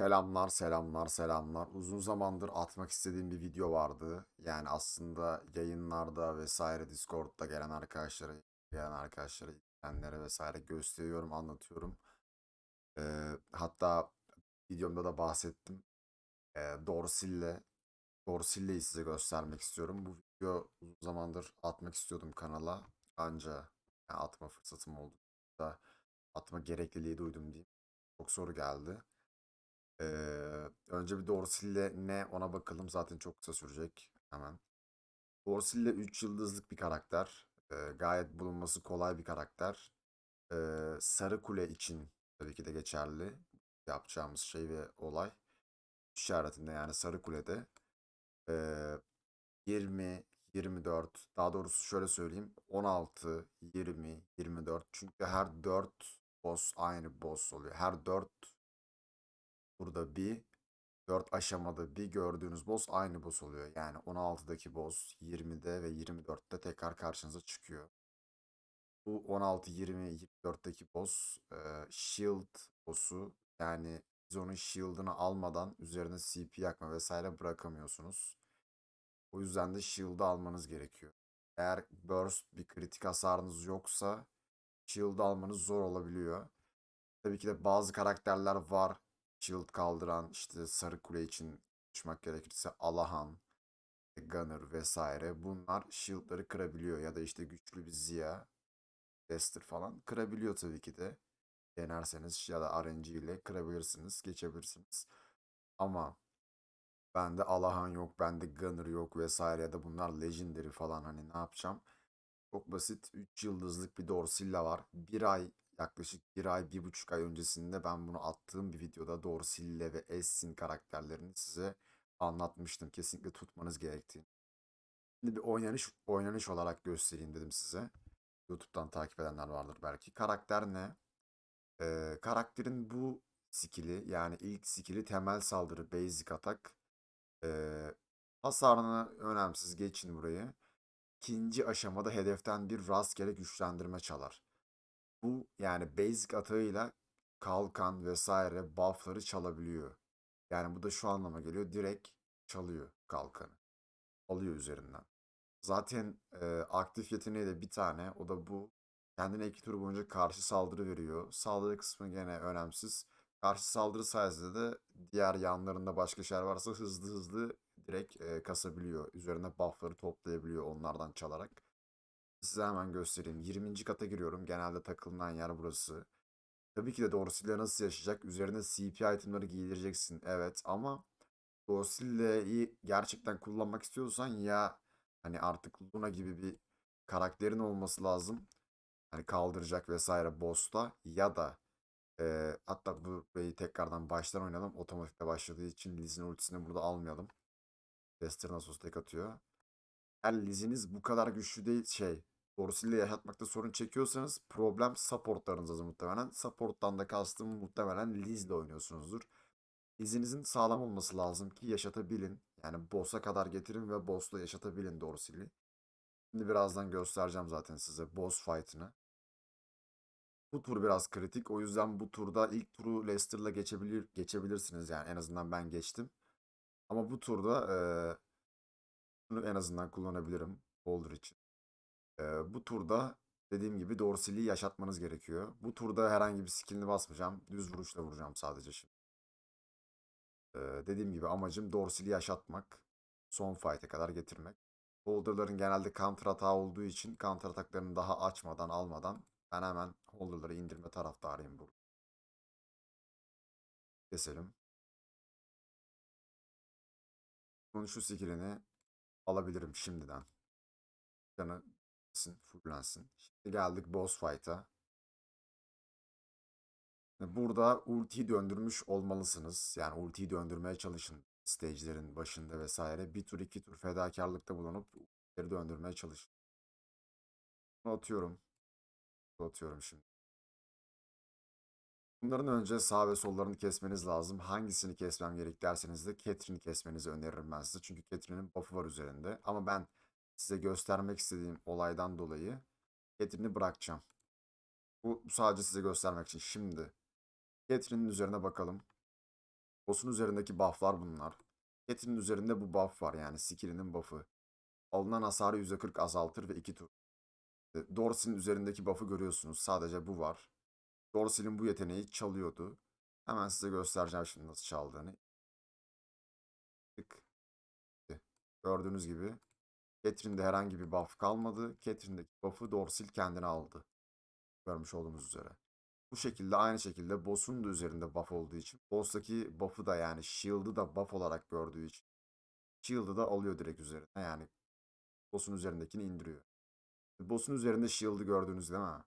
Selamlar, selamlar, selamlar. Uzun zamandır atmak istediğim bir video vardı. Yani aslında yayınlarda vesaire Discord'da gelen arkadaşlara, gelen arkadaşlara, izleyenlere vesaire gösteriyorum, anlatıyorum. Ee, hatta videomda da bahsettim. Ee, Dorsille, Dorsille'yi size göstermek istiyorum. Bu video uzun zamandır atmak istiyordum kanala. Anca yani atma fırsatım oldu. Da atma gerekliliği duydum diyeyim. Çok soru geldi. Ee, önce bir Dorsille ne ona bakalım. Zaten çok kısa sürecek. Hemen. Dorsille 3 yıldızlık bir karakter. Ee, gayet bulunması kolay bir karakter. Ee, Sarı Kule için tabii ki de geçerli. Yapacağımız şey ve olay. işaretinde yani Sarı Kule'de. Ee, 20, 24 daha doğrusu şöyle söyleyeyim 16, 20, 24 çünkü her 4 boss aynı boss oluyor. Her 4 Burada bir 4 aşamada bir gördüğünüz boss aynı boss oluyor. Yani 16'daki boss 20'de ve 24'te tekrar karşınıza çıkıyor. Bu 16, 20, 24'teki boss e, shield boss'u yani biz onun shield'ını almadan üzerine CP yakma vesaire bırakamıyorsunuz. O yüzden de shield'ı almanız gerekiyor. Eğer burst bir kritik hasarınız yoksa shield'ı almanız zor olabiliyor. Tabii ki de bazı karakterler var shield kaldıran işte Sarı Kule için konuşmak gerekirse Alahan, Gunner vesaire bunlar shield'ları kırabiliyor ya da işte güçlü bir Zia, Dester falan kırabiliyor tabii ki de. Denerseniz ya da RNG ile kırabilirsiniz, geçebilirsiniz. Ama bende Alahan yok, bende Gunner yok vesaire ya da bunlar Legendary falan hani ne yapacağım? Çok basit 3 yıldızlık bir Dorsilla var. Bir ay yaklaşık bir ay, bir buçuk ay öncesinde ben bunu attığım bir videoda Dorsille ve Essin karakterlerini size anlatmıştım. Kesinlikle tutmanız gerektiğini. Şimdi bir oynanış oynanış olarak göstereyim dedim size. YouTube'dan takip edenler vardır belki. Karakter ne? Ee, karakterin bu skill'i yani ilk skill'i temel saldırı basic atak. Ee, hasarını önemsiz geçin burayı. İkinci aşamada hedeften bir rastgele güçlendirme çalar. Bu yani basic atağıyla kalkan vesaire buff'ları çalabiliyor. Yani bu da şu anlama geliyor. Direkt çalıyor kalkanı. Alıyor üzerinden. Zaten e, aktif yeteneği de bir tane. O da bu. Kendine iki tur boyunca karşı saldırı veriyor. Saldırı kısmı gene önemsiz. Karşı saldırı sayesinde de diğer yanlarında başka şeyler varsa hızlı hızlı direkt e, kasabiliyor. Üzerine buff'ları toplayabiliyor onlardan çalarak. Size hemen göstereyim. 20. kata giriyorum. Genelde takılınan yer burası. Tabii ki de Dorsey'le nasıl yaşayacak? Üzerine CP itemları giydireceksin. Evet ama Dorsey'yi gerçekten kullanmak istiyorsan ya hani artık Luna gibi bir karakterin olması lazım. Hani kaldıracak vesaire boss'ta ya da e, hatta burayı tekrardan baştan oynayalım. Otomatikte başladığı için Liz'in ultisini burada almayalım. Dester Nasus tek atıyor. Eğer Liz'iniz bu kadar güçlü değil şey Dorsey'le yaşatmakta sorun çekiyorsanız problem supportlarınızda muhtemelen. Support'tan da kastım muhtemelen Liz'le oynuyorsunuzdur. Liz'inizin sağlam olması lazım ki yaşatabilin. Yani boss'a kadar getirin ve boss'la yaşatabilin Dorsey'li. Şimdi birazdan göstereceğim zaten size boss fight'ını. Bu tur biraz kritik. O yüzden bu turda ilk turu Leicester'la geçebilir geçebilirsiniz yani en azından ben geçtim. Ama bu turda eee bunu en azından kullanabilirim Boulder için. Bu turda dediğim gibi Dorsey'liyi yaşatmanız gerekiyor. Bu turda herhangi bir skill'ini basmayacağım. Düz vuruşla vuracağım sadece şimdi. Eee, dediğim gibi amacım Dorsey'liyi yaşatmak. Son fight'e kadar getirmek. Boulder'ların genelde counter hata olduğu için counter ataklarını daha açmadan almadan ben hemen holder'ları indirme taraftarıyım burada. Keselim. Bunun şu skill'ini alabilirim şimdiden. Canı fullensin. Şimdi geldik boss fight'a. Burada ultiyi döndürmüş olmalısınız. Yani ultiyi döndürmeye çalışın. Stage'lerin başında vesaire. Bir tur iki tur fedakarlıkta bulunup ultileri döndürmeye çalışın. Bunu atıyorum. Bunu atıyorum şimdi. Bunların önce sağ ve sollarını kesmeniz lazım. Hangisini kesmem gerek derseniz de Catherine'i kesmenizi öneririm ben size. Çünkü Catherine'in buff'ı var üzerinde. Ama ben size göstermek istediğim olaydan dolayı Catherine'i bırakacağım. Bu sadece size göstermek için. Şimdi Catherine'in üzerine bakalım. Boss'un üzerindeki buff'lar bunlar. Catelyn'in üzerinde bu buff var yani skill'inin buff'ı. Alınan hasarı %40 azaltır ve 2 tur. E, Dorsey'nin üzerindeki buff'ı görüyorsunuz. Sadece bu var. Dorsey'nin bu yeteneği çalıyordu. Hemen size göstereceğim şimdi nasıl çaldığını. Gördüğünüz gibi Catherine'de herhangi bir buff kalmadı. Catherine'deki buff'ı Dorsil kendine aldı. Görmüş olduğunuz üzere. Bu şekilde aynı şekilde boss'un da üzerinde buff olduğu için boss'taki buff'ı da yani shield'ı da buff olarak gördüğü için shield'ı da alıyor direkt üzerine. Yani boss'un üzerindekini indiriyor. Boss'un üzerinde shield'ı gördüğünüz değil mi?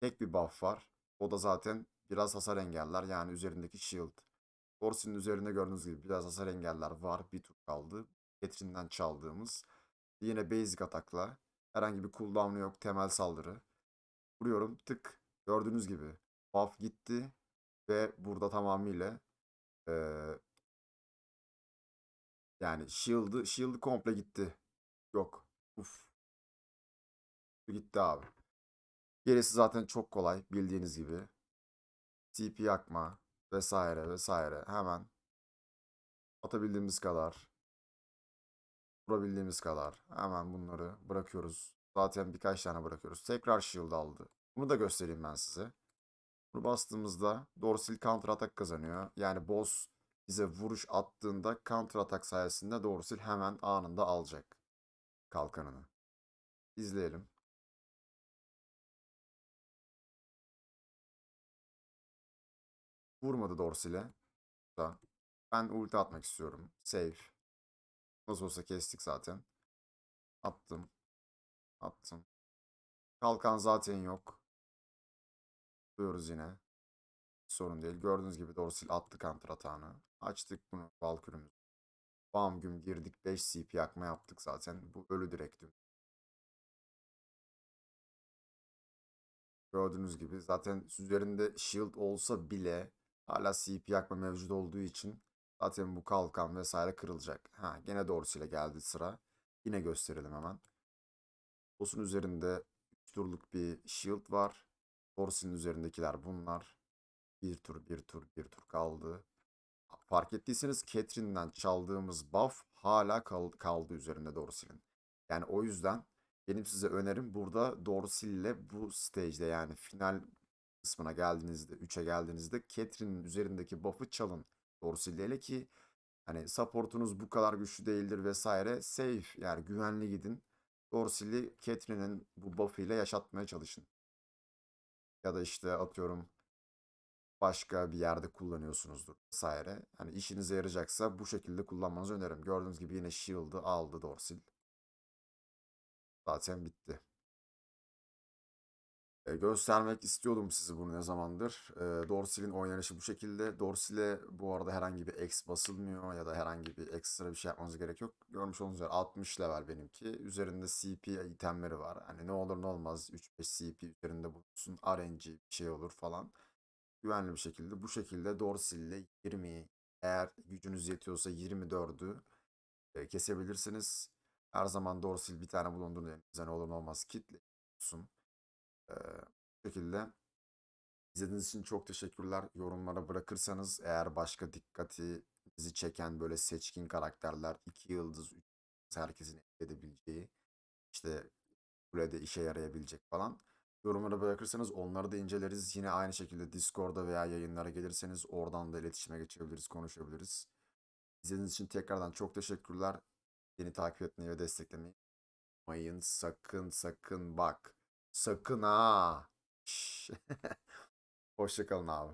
Tek bir buff var. O da zaten biraz hasar engeller. Yani üzerindeki shield. Dorsin'in üzerinde gördüğünüz gibi biraz hasar engeller var. Bir tur kaldı. Catherine'den çaldığımız. Yine basic atakla. Herhangi bir cooldown'u yok. Temel saldırı. Vuruyorum. Tık. Gördüğünüz gibi. Buff gitti. Ve burada tamamıyla eee yani shield'ı shield'ı komple gitti. Yok. Uf. Gitti abi. Gerisi zaten çok kolay bildiğiniz gibi. TP yakma vesaire vesaire hemen atabildiğimiz kadar vurabildiğimiz kadar hemen bunları bırakıyoruz. Zaten birkaç tane bırakıyoruz. Tekrar shield aldı. Bunu da göstereyim ben size. Bunu bastığımızda Dorsil counter atak kazanıyor. Yani boss bize vuruş attığında counter atak sayesinde Dorsil hemen anında alacak kalkanını. İzleyelim. Vurmadı Dorsil'e. Ben ulti atmak istiyorum. Save. Nasıl olsa kestik zaten. Attım. Attım. Kalkan zaten yok. Diyoruz yine. Sorun değil. Gördüğünüz gibi Dorsil attı counter atağını. Açtık bunu Valkyrie'miz. Bam güm girdik. 5 CP yakma yaptık zaten. Bu ölü direkt. Gördüğünüz gibi zaten üzerinde shield olsa bile hala CP yakma mevcut olduğu için zaten bu kalkan vesaire kırılacak. Ha gene doğrusuyla geldi sıra. Yine gösterelim hemen. Boss'un üzerinde 3 turluk bir shield var. Dorsey'nin üzerindekiler bunlar. Bir tur, bir tur, bir tur kaldı. Fark ettiyseniz Catherine'den çaldığımız buff hala kal- kaldı üzerinde Dorsey'nin. Yani o yüzden benim size önerim burada Dorsil'le bu stage'de yani final kısmına geldiğinizde, 3'e geldiğinizde Catherine'in üzerindeki buff'ı çalın. Dorsil'le hele ki hani supportunuz bu kadar güçlü değildir vesaire. Safe yani güvenli gidin. Dorsil'i Catherine'in bu buff'ıyla yaşatmaya çalışın. Ya da işte atıyorum başka bir yerde kullanıyorsunuzdur vesaire. Hani işinize yarayacaksa bu şekilde kullanmanızı öneririm. Gördüğünüz gibi yine shield'ı aldı Dorsil. Zaten bitti. Göstermek istiyordum size bunu ne zamandır. Dorsil'in oynanışı bu şekilde. Dorsil'e bu arada herhangi bir X basılmıyor ya da herhangi bir ekstra bir şey yapmanız gerek yok. Görmüş olduğunuz üzere 60 level benimki. Üzerinde CP itemleri var. Hani ne olur ne olmaz 3-5 CP üzerinde bulunsun. RNG bir şey olur falan. Güvenli bir şekilde. Bu şekilde Dorsil'le 20 eğer gücünüz yetiyorsa 24'ü e, kesebilirsiniz. Her zaman Dorsil bir tane bulunduğunda elinizde ne olur ne olmaz kitle olsun. Şekilde izlediğiniz için çok teşekkürler. Yorumlara bırakırsanız eğer başka dikkatinizi çeken böyle seçkin karakterler, iki yıldız, üç yıldız herkesin edebileceği, işte kulede işe yarayabilecek falan. Yorumlara bırakırsanız onları da inceleriz. Yine aynı şekilde Discord'da veya yayınlara gelirseniz oradan da iletişime geçebiliriz, konuşabiliriz. İzlediğiniz için tekrardan çok teşekkürler. Beni takip etmeyi ve desteklemeyi unutmayın. Sakın sakın bak. Sakın ha. Hoşçakalın abi.